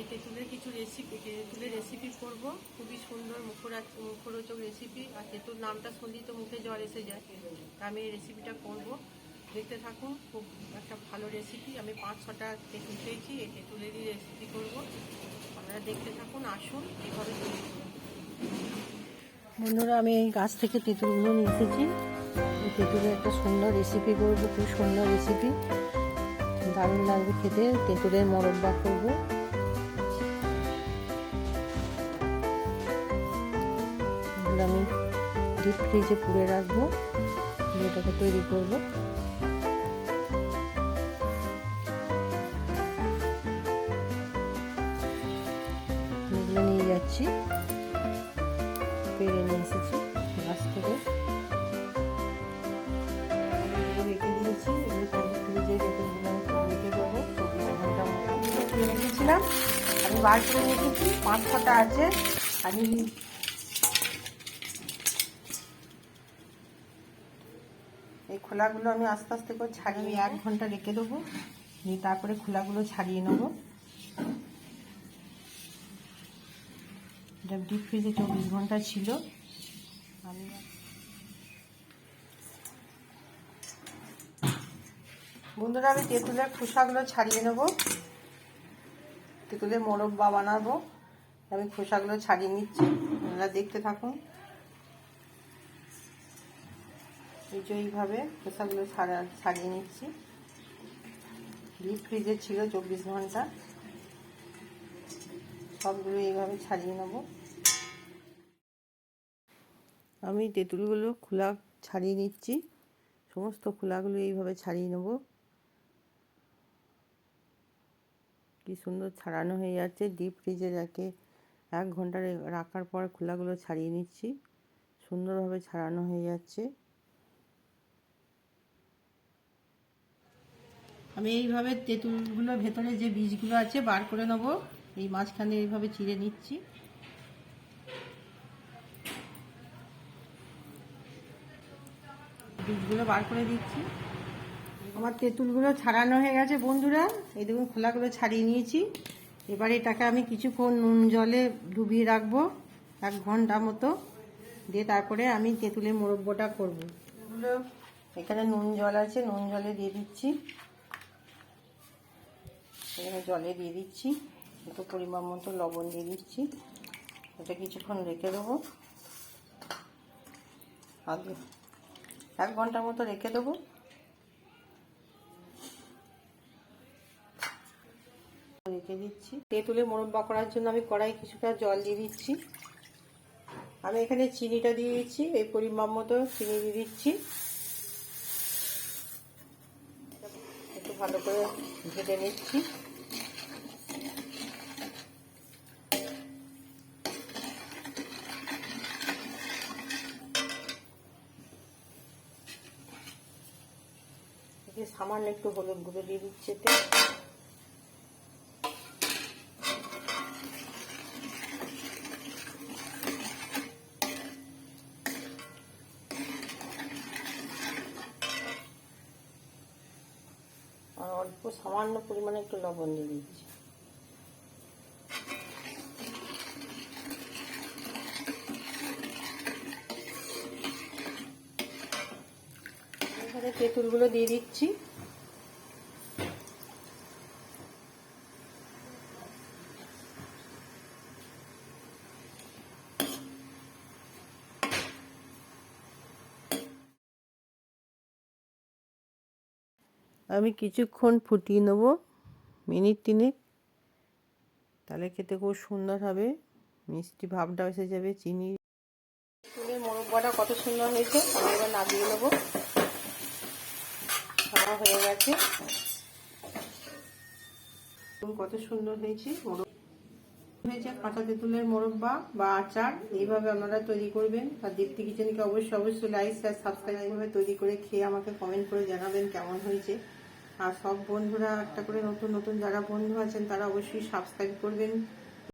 এই তেঁতুলের কিছু রেসিপি তেঁতুলের রেসিপি করব। খুবই সুন্দর মুখরা, মুখরোচক রেসিপি আর তেঁতুল নামটা শুনলেই তো মুখে জল এসে যায়। তা আমি এই রেসিপিটা করব। দেখতে থাকুন, খুব একটা ভালো রেসিপি আমি পাঁচ ছটা তেঁতুল পেয়েছি এই তেঁতুলেরই রেসিপি করব। আপনারা দেখতে থাকুন, আসুন, এইভাবে তৈরি বন্ধুরা, আমি এই গাছ থেকে তেঁতুলগুলো নিয়ে এসেছি। এই তেঁতুলের একটা সুন্দর রেসিপি করব, খুব সুন্দর রেসিপি দারুণ লাগবে খেতে। তেঁতুলের মরব্বা করব। এগুলো আমি ডিপ ফ্রিজে পুড়ে রাখব এটাকে তৈরি করব। নিয়ে যাচ্ছি। পেরে নিয়ে এসেছি গাছ থেকে। রেখেছিলাম আমি বার করে রেখেছি, পাঁচ ছটা আছে। আমি খোলাগুলো আমি আস্তে আস্তে করে ছাড়িয়ে এক ঘণ্টা রেখে দেবো। দিয়ে তারপরে খোলাগুলো ছাড়িয়ে নেব। এটা ডিপ ফ্রিজে চব্বিশ ঘণ্টা ছিল। আমি বন্ধুরা আমি তেঁতুলের খোসাগুলো ছাড়িয়ে নেব। তেঁতুলের মোরব্বা বানাবো। আমি খোসাগুলো ছাড়িয়ে নিচ্ছি। আপনারা দেখতে থাকুন। এইভাবে খোসাগুলো ছাড়া ছাড়িয়ে নিচ্ছি। ডিপ ফ্রিজে ছিল চব্বিশ ঘণ্টা। সবগুলো এইভাবে ছাড়িয়ে নেব। আমি তেঁতুলগুলো খোলা ছাড়িয়ে নিচ্ছি। সমস্ত খোলাগুলো এইভাবে ছাড়িয়ে নেব। কি সুন্দর ছাড়ানো হয়ে যাচ্ছে। ডিপ ফ্রিজে যাকে এক ঘণ্টা রাখার পর খোলাগুলো ছাড়িয়ে নিচ্ছি। সুন্দরভাবে ছাড়ানো হয়ে যাচ্ছে। আমি এইভাবে তেঁতুলগুলোর ভেতরে যে বীজগুলো আছে বার করে নেব। এই মাঝখানে এইভাবে চিড়ে নিচ্ছি। বীজগুলো বার করে দিচ্ছি। আমার তেঁতুলগুলো ছাড়ানো হয়ে গেছে বন্ধুরা। এই দেখুন, খোলাগুলো ছাড়িয়ে নিয়েছি। এবার এটাকে আমি কিছুক্ষণ নুন জলে ডুবিয়ে রাখব এক ঘণ্টা মতো। দিয়ে তারপরে আমি তেঁতুলের মোরব্বটা করব। এখানে নুন জল আছে, নুন জলে দিয়ে দিচ্ছি। এখানে জলে দিয়ে দিচ্ছি একটু পরিমাণ মতো লবণ দিয়ে দিচ্ছি। এটা কিছুক্ষণ রেখে দেবো। আগে এক ঘণ্টার মতো রেখে দেবো। রেখে দিচ্ছি। তেঁতুলে মোরব্বা করার জন্য আমি কড়াই কিছুটা জল দিয়ে দিচ্ছি। আমি এখানে চিনিটা দিয়ে দিচ্ছি, এই পরিমাণ মতো চিনি দিয়ে দিচ্ছি। একটু ভালো করে ভেজে নিচ্ছি। সামান্য একটু হলুদ গুঁড়ো দিয়ে দিচ্ছি এতে। আর অল্প সামান্য পরিমাণে একটু লবণ দিয়ে দিচ্ছি। এখানে তেঁতুলগুলো দিয়ে দিচ্ছি। আমি কিছুক্ষণ ফুটিয়ে নেব, মিনিট তিনেক। তাহলে খেতে খুব সুন্দর হবে, মিষ্টি ভাবটা এসে যাবে, চিনি। মোরব্বাটা কত সুন্দর হয়েছে, আমি এবার নামিয়ে নেব। খাওয়া হয়ে গেছে। কত সুন্দর হয়েছে হয়েছে কাঁচা তেঁতুলের মোরব্বা বা আচার। এইভাবে আপনারা তৈরি করবেন। আর দীপ্তি কিচেনকে অবশ্যই অবশ্যই লাইক শেয়ার সাবস্ক্রাইব এইভাবে তৈরি করে খেয়ে আমাকে কমেন্ট করে জানাবেন কেমন হয়েছে। আর সব বন্ধুরা, একটা করে নতুন নতুন যারা বন্ধু আছেন, তারা অবশ্যই সাবস্ক্রাইব করবেন।